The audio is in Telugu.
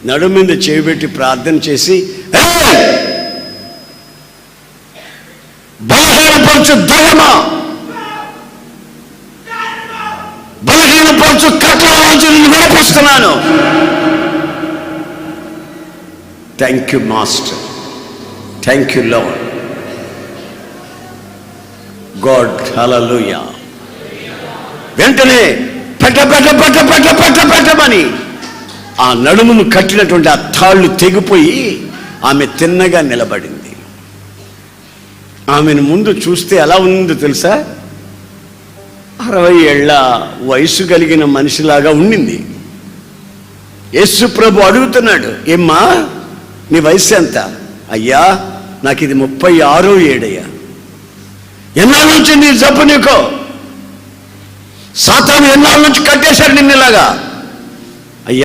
నడుము మీద చేయబెట్టి ప్రార్థన చేసి బలహీనపరచు దయమా బలహీనపరచు కట్ల వినిపిస్తున్నాను thank you master thank you love god hallelujah వెంటనే పెట్ట పెట్ట పెట్ట పెట్ట పెట్ట పెట్టమని ఆ నడుమును కట్టినటువంటి ఆ తాళ్ళు తెగిపోయి ఆమె తిన్నగా నిలబడింది. ఆమెను ముందు చూస్తే ఎలా ఉందో తెలుసా? అరవై ఏళ్ళ వయసు కలిగిన మనిషిలాగా ఉండింది. యేసు ప్రభు అడుగుతున్నాడు ఏమ్మా నీ వయసు ఎంత? అయ్యా నాకు ఇది ముప్పై ఆరో ఏడయ్యా. ఎన్నాళ్ళ నుంచి నీ జబ్బు నీకో? సాతాను ఎన్నాళ్ళ నుంచి కట్టేశాడు నిన్నలాగా ఇలాగా?